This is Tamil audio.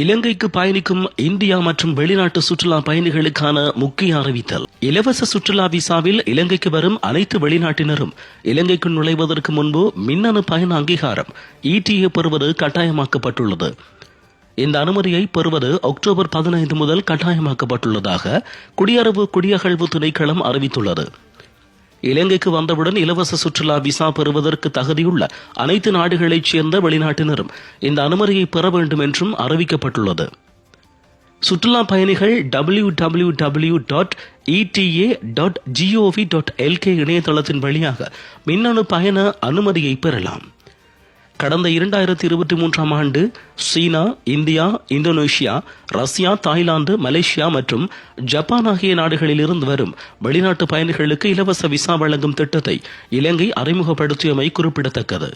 இலங்கைக்கு பயணிக்கும் இந்தியா மற்றும் வெளிநாட்டு சுற்றுலா பயணிகளுக்கான முக்கிய அறிவித்தல். இலவச சுற்றுலா விசாவில் இலங்கைக்கு வரும் அனைத்து வெளிநாட்டினரும் இலங்கைக்கு நுழைவதற்கு முன்பு மின்னணு பயண அங்கீகாரம் இடிஏ பெறுவது கட்டாயமாக்கப்பட்டுள்ளது. இந்த அனுமதியை பெறுவது அக்டோபர் பதினைந்து முதல் கட்டாயமாக்கப்பட்டுள்ளதாக குடியரவு குடியகழ்வு திணைக்களம் அறிவித்துள்ளது. இலங்கைக்கு வந்தவுடன் இலவச சுற்றுலா விசா பெறுவதற்கு தகுதியுள்ள அனைத்து நாடுகளைச் சேர்ந்த வெளிநாட்டினரும் இந்த அனுமதியை பெற வேண்டும் என்றும் அறிவிக்கப்பட்டுள்ளது. சுற்றுலா பயணிகள் W W W dot ETA dot GOV dot LK இணையதளத்தின் வழியாக மின்னணு பயண அனுமதியை பெறலாம். கடந்த இரண்டாயிரத்தி இருபத்தி மூன்றாம் ஆண்டு சீனா India Indonesia Russia Thailand Malaysia மற்றும் ஜப்பான் ஆகிய நாடுகளில் இருந்து வரும் வெளிநாட்டு பயணிகளுக்கு இலவச விசா வழங்கும் திட்டத்தை இலங்கை அறிமுகப்படுத்தியமை குறிப்பிடத்தக்கது.